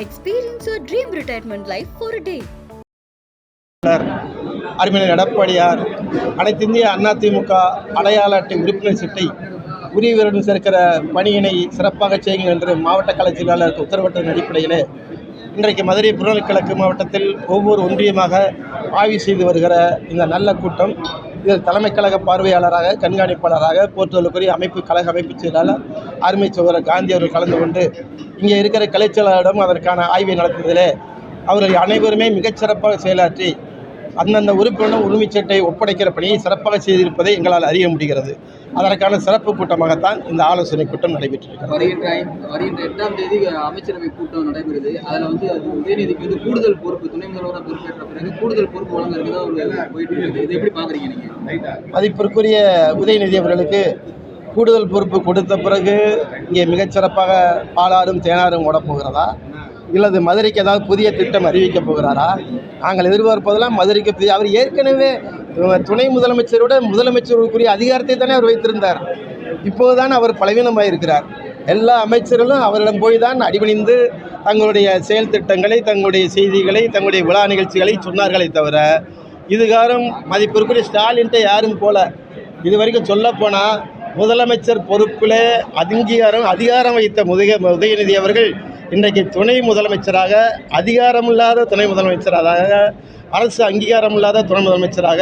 Experience your dream retirement life for day அறிஞர் எடப்பாடியார் அனைத்து இந்திய அதிமுக அடையாள அட்டை உறுப்பினர் சீட்டை உரியவருடன் சேர்க்கிற பணியினை சிறப்பாக செய்யுங்கள் என்று மாவட்ட கலை செயலாளருக்கு உத்தரவிட்டதன் அடிப்படையில் இன்றைக்கு மதுரை புறநகர் கிழக்கு மாவட்டத்தில் ஒவ்வொரு ஒன்றியமாக ஆய்வு செய்து வருகிற இந்த நல்ல கூட்டம் இதில் தலைமை கழக பார்வையாளராக கண்காணிப்பாளராக போற்றுதலுக்குரிய அமைப்பு கழக அமைப்பு செயலாளர் அருமை சகோதரர் காந்தி அவர்கள் கலந்து கொண்டு இங்கே இருக்கிற கலைச்செயலாளரிடம் அதற்கான ஆய்வை நடத்துவதில் அவர்கள் அனைவருமே மிகச்சிறப்பாக செயலாற்றி அந்தந்த உறுப்பினர் உரிமைச்சட்டை ஒப்படைக்கிற பணியை சிறப்பாக செய்திருப்பதை எங்களால் அறிய முடிகிறது. அதற்கான சிறப்பு கூட்டமாகத்தான் இந்த ஆலோசனை கூட்டம் நடைபெற்றிருக்கிறது. வருகின்ற எட்டாம் தேதி அமைச்சரவை கூட்டம் நடைபெறுது. அதில் வந்து அது உதயநிதிக்கு வந்து கூடுதல் பொறுப்பு துணை முதல்வராக பொறுப்பேற்ற பிறகு கூடுதல் பொறுப்பு வழங்க இருக்கிறதா ஒரு போயிட்டு இருக்குது. இது எப்படி பார்க்குறீங்க நீங்கள் மதிப்பிற்குரிய உதயநிதி அவர்களுக்கு கூடுதல் பொறுப்பு கொடுத்த பிறகு இங்கே மிகச்சிறப்பாக பாலாறும் தேனாரும் ஓடப் போகிறதா? இல்லது மதுரைக்கு ஏதாவது புதிய திட்டம் அறிவிக்கப் போகிறாரா? நாங்கள் எதிர்பார்ப்பதெல்லாம் மதுரைக்கு புதிய அவர் ஏற்கனவே துணை முதலமைச்சரோட முதலமைச்சருக்குரிய அதிகாரத்தை தானே அவர் வைத்திருந்தார். இப்போதுதான் அவர் பலவீனமாக இருக்கிறார் எல்லா அமைச்சர்களும் அவரிடம் போய் தான் அடிபணிந்து தங்களுடைய செயல் திட்டங்களை தங்களுடைய செய்திகளை தங்களுடைய விழா நிகழ்ச்சிகளை சொன்னார்களே தவிர இதுகாரம் மதிப்பிற்குரிய ஸ்டாலின்ட்ட யாரும் போல. இது வரைக்கும் சொல்லப்போனால் முதலமைச்சர் பொறுப்பில் அங்கீகாரம் அதிகாரம் வைத்த முதுக உதயநிதி அவர்கள் இன்றைக்கு துணை முதலமைச்சராக அதிகாரமில்லாத துணை முதலமைச்சராக அரசு அங்கீகாரம் இல்லாத துணை முதலமைச்சராக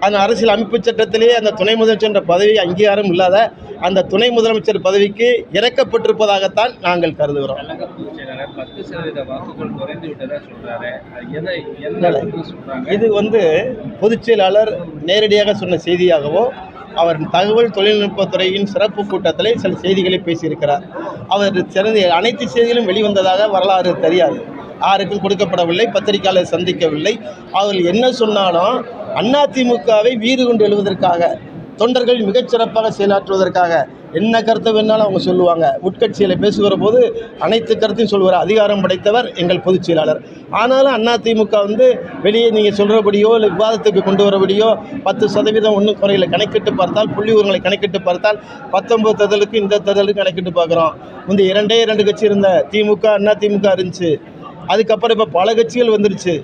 அந்த அரசியல் அமைப்பு சட்டத்திலேயே அந்த துணை முதலமைச்சர் என்ற பதவி அங்கீகாரம் இல்லாத அந்த துணை முதலமைச்சர் பதவிக்கு இறக்கப்பட்டிருப்பதாகத்தான் நாங்கள் கருதுகிறோம். இது வந்து பொதுச் செயலாளர் நேரடியாக சொன்ன செய்தியாகவோ அவர் தகவல் தொழில்நுட்பத்துறையின் சிறப்பு கூட்டத்தில் சில செய்திகளை பேசியிருக்கிறார். அவர் சிறந்த அனைத்து செய்திகளும் வெளிவந்ததாக வரலாறு தெரியாது. யாருக்கும் கொடுக்கப்படவில்லை பத்திரிகையாளர் சந்திக்கவில்லை. அவர்கள் என்ன சொன்னாலும் அதிமுகவை வீறு கொண்டு எழுவதற்காக தொண்டர்கள் மிகச்சிறப்பாக செயலாற்றுவதற்காக என்ன கருத்தை வேணாலும் அவங்க சொல்லுவாங்க. உட்கட்சியில் பேசுகிற போது அனைத்து கருத்தையும் சொல்வார் அதிகாரம் படைத்தவர் எங்கள் பொதுச் செயலாளர். ஆனாலும் அதிமுக வந்து வெளியே நீங்கள் சொல்கிறபடியோ இல்லை விவாதத்துக்கு கொண்டு வரபடியோ பத்து சதவீதம் ஒன்றும் குறையில. கணக்கிட்டு பார்த்தால் புள்ளி உரங்களை கணக்கிட்டு பார்த்தால் பத்தொம்பது தேர்தலுக்கு இந்த தேர்தலுக்கு கணக்கிட்டு பார்க்குறோம். இந்த இரண்டே இரண்டு கட்சி இருந்த திமுக அண்ணா திமுக இருந்துச்சு. அதுக்கப்புறம் இப்போ பல கட்சிகள் வந்துருச்சு.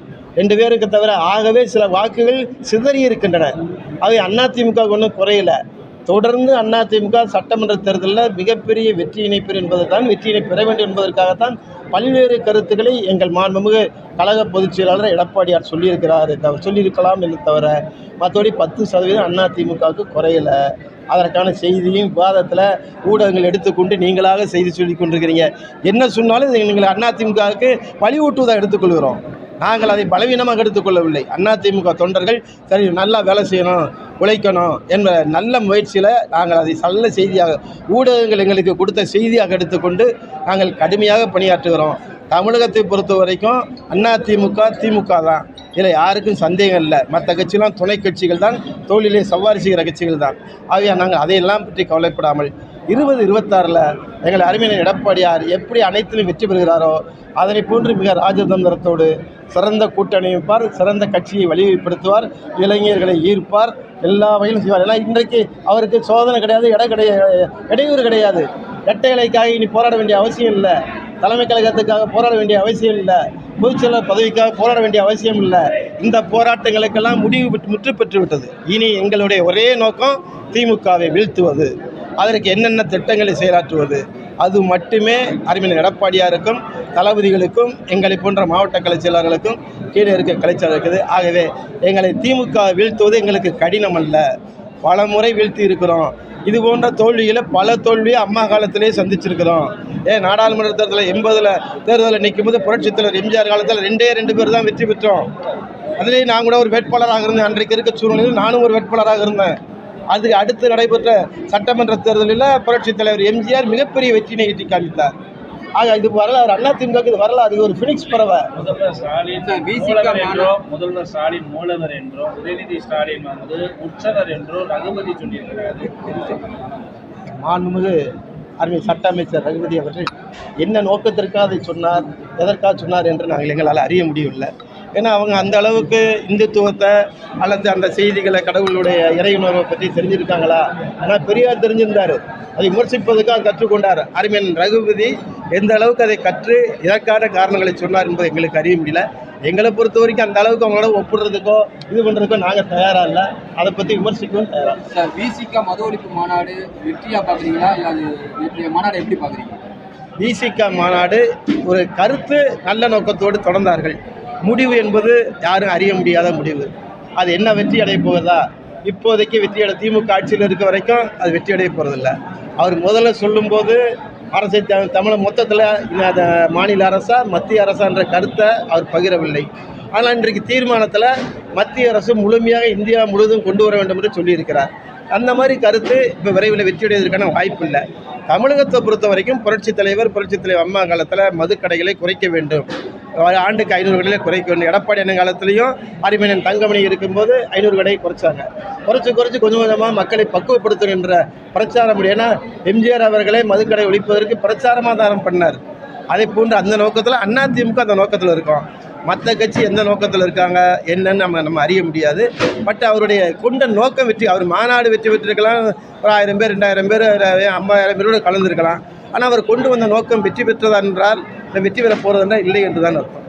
ரெண்டு பேருக்கு தவிர ஆகவே சில வாக்குகள் சிதறி இருக்கின்றன. அவை அதிமுக ஒன்றும் குறையல. தொடர்ந்து அதிமுக சட்டமன்ற தேர்தலில் மிகப்பெரிய வெற்றியினை பெறும் என்பதுதான் வெற்றியினை பெற வேண்டும் என்பதற்காகத்தான் பல்வேறு கருத்துக்களை எங்கள் மாண்புமிகு கழக பொதுச் செயலாளர் எடப்பாடியார் சொல்லியிருக்கிறார் தவிர சொல்லியிருக்கலாம் என்று தவிர மற்றபடி பத்து சதவீதம் அதிமுகவுக்கு குறையல. அதற்கான செய்தியும் விவாதத்தில் ஊடகங்கள் எடுத்துக்கொண்டு நீங்களாக செய்தி சொல்லி கொண்டிருக்கிறீங்க. என்ன சொன்னாலும் நீங்கள் அதிமுகவுக்கு வலியூட்டுவதாக எடுத்துக்கொள்கிறோம் நாங்கள் அதை பலவீனமாக எடுத்துக்கொள்ளவில்லை. அதிமுக தொண்டர்கள் சரி நல்லா வேலை செய்யணும் உழைக்கணும் என்ற நல்ல முயற்சியில் நாங்கள் அதை நல்ல செய்தியாக ஊடகங்கள் எங்களுக்கு கொடுத்த செய்தியாக எடுத்துக்கொண்டு நாங்கள் கடுமையாக பணியாற்றுகிறோம். தமிழகத்தை பொறுத்த வரைக்கும் அதிமுக திமுக தான். இதில் யாருக்கும் சந்தேகம் இல்லை. மற்ற கட்சிலாம் துணை கட்சிகள் தான் தோளிலே சவாரி செய்கிற கட்சிகள் தான். ஆகையா நாங்கள் அதையெல்லாம் பற்றி கவலைப்படாமல் இருபது இருபத்தாறில் எங்கள் அறிஞர் எடப்பாடியார் எப்படி அனைத்திலும் வெற்றி பெறுகிறாரோ அதனை போன்று மிக ராஜதந்திரத்தோடு சிறந்த கூட்டணிப்பார் சிறந்த கட்சியை வலிமைப்படுத்துவார் இளைஞர்களை ஈர்ப்பார் எல்லா வகையிலும் செய்வார். ஏன்னா இன்றைக்கு அவருக்கு சோதனை கிடையாது இட கிடையாது இடையூறு கிடையாது. இரட்டை இலைக்காக இனி போராட வேண்டிய அவசியம் இல்லை. தலைமை கழகத்துக்காக போராட வேண்டிய அவசியம் இல்லை. பொதுச்செயலர் பதவிக்காக போராட வேண்டிய அவசியம் இல்லை. இந்த போராட்டங்களுக்கெல்லாம் முடிவு முற்று பெற்று விட்டது. இனி எங்களுடைய ஒரே நோக்கம் திமுகவை வீழ்த்துவது. அதற்கு என்னென்ன திட்டங்களை செயலாற்றுவது? அது மட்டுமே அறிஞர் எடப்பாடியாருக்கும் தளபதிகளுக்கும் எங்களை போன்ற மாவட்ட கலைச் செயலாளர்களுக்கும் கீழே இருக்க கலைச்சல் இருக்குது. ஆகவே எங்களை திமுக வீழ்த்துவது எங்களுக்கு கடினம் அல்ல. பல முறை வீழ்த்தி இருக்கிறோம். இது போன்ற தோல்விகளை பல தோல்வியை அம்மா காலத்திலே சந்திச்சிருக்கிறோம். ஏன் நாடாளுமன்ற தேர்தலில் எண்பதில் தேர்தலில் நிற்கும் போது புரட்சித் தலைவர் எம்ஜிஆர் காலத்தில் ரெண்டே ரெண்டு பேர் தான் வெற்றி பெற்றோம். அதிலே நான் கூட ஒரு வேட்பாளராக இருந்தேன். அன்றைக்கு இருக்க சூழ்நிலையில் நானும் ஒரு வேட்பாளராக இருந்தேன். அதுக்கு அடுத்து நடைபெற்ற சட்டமன்ற தேர்தலில் புரட்சித் தலைவர் எம்ஜிஆர் மிகப்பெரிய வெற்றியினை ஈட்டி காமித்தார் ஆக இது வரலாறு அண்ணா திமுக இது வரலாறு இது ஒரு ஃபினிக்ஸ் பறவை. முதல்வர் ஸ்டாலின் முதல்வர் ஸ்டாலின் மூலவர் என்றோ உதயநிதி ஸ்டாலின் வந்து உற்சவர் என்றோ ரகுபதி சொல்லியிருக்கிறாரு. மாண்புமிகு அருமை சட்ட அமைச்சர் ரகுபதி அவர்கள் என்ன நோக்கத்திற்காக அதை சொன்னார் எதற்காக சொன்னார் என்று நாங்கள் எங்களால் அறிய முடியவில்லை. ஏன்னா அவங்க அந்த அளவுக்கு இந்துத்துவத்தை அல்லது அந்த செய்திகளை கடவுளுடைய இறையுணர்வை பற்றி தெரிஞ்சிருக்காங்களா? ஆனால் பெரியார் தெரிஞ்சிருந்தார். அதை விமர்சிப்பதற்காக கற்றுக்கொண்டார். அறிஞன் ரகுபதி எந்த அளவுக்கு அதை கற்று இதற்கான காரணங்களை சொன்னார் என்பதை எங்களுக்கு அறிய முடியல. எங்களை பொறுத்த வரைக்கும் அந்த அளவுக்கு அவங்களோட ஒப்பிடுறதுக்கோ இது பண்ணுறதுக்கோ நாங்கள் தயாராக இல்லை. அதை பற்றி விமர்சிக்கவும் தயாராக சார் விசிகா மத ஒழிப்பு மாநாடு வெற்றியா பாக்குறீங்களா? இல்ல அது மாநாடு எப்படி பாக்குறீங்க? விசிகா மாநாடு ஒரு கருத்து நல்ல நோக்கத்தோடு தொடர்ந்தார்கள். முடிவு என்பது யாரும் அறிய முடியாத முடிவு. அது என்ன வெற்றி அடைய போகுதா இப்போதைக்கு வெற்றியடை திமுக ஆட்சியில் இருக்க வரைக்கும் அது வெற்றி அடைய போகிறதில்ல அவர் முதல்ல சொல்லும்போது அரசை த தமிழை மொத்தத்தில் மாநில அரசா மத்திய அரசான்ற கருத்தை அவர் பகிரவில்லை. ஆனால் இன்றைக்கு தீர்மானத்தில் மத்திய அரசு முழுமையாக இந்தியா முழுவதும் கொண்டு வர வேண்டும் என்று சொல்லியிருக்கிறார். அந்த மாதிரி கருத்து இப்போ விரைவில் வெற்றியடைவதற்கான வாய்ப்பு இல்லை தமிழகத்தை பொறுத்த வரைக்கும் புரட்சித் தலைவர் புரட்சித் தலைவர் அம்மா காலத்தில் மதுக்கடைகளை குறைக்க வேண்டும். ஆண்டுக்கு ஐநூறு கடைகளை குறைக்க வேண்டும். எடப்பாடி அண்ணன் காலத்துலேயும் அரிமணன் தங்கமணி இருக்கும்போது ஐநூறு கடையை குறைச்சாங்க. குறைச்சி குறைச்சி கொஞ்சம் கொஞ்சமாக மக்களை பக்குவப்படுத்தணும் என்ற பிரச்சாரம் ஏன்னா எம்ஜிஆர் அவர்களே மதுக்கடை ஒழிப்பதற்கு பிரச்சாரமாதாரம் பண்ணார். அதே போன்று அந்த நோக்கத்தில் அதிமுக அந்த நோக்கத்தில் இருக்கும். மற்ற கட்சி எந்த நோக்கத்தில் இருக்காங்க என்னன்னு நம்ம நம்ம அறிய முடியாது. பட் அவருடைய கொண்ட நோக்கம் வெற்றி அவர் மாநாடு வெற்றி பெற்றிருக்கலாம். ஒரு ஆயிரம் பேர் ரெண்டாயிரம் பேர் ஐம்பதாயிரம் பேரோட கலந்துருக்கலாம். ஆனால் அவர் கொண்டு வந்த நோக்கம் வெற்றி பெற்றதா என்றால் வெற்றி பெற போகிறதென்றால் இல்லை என்று தான் அர்த்தம்.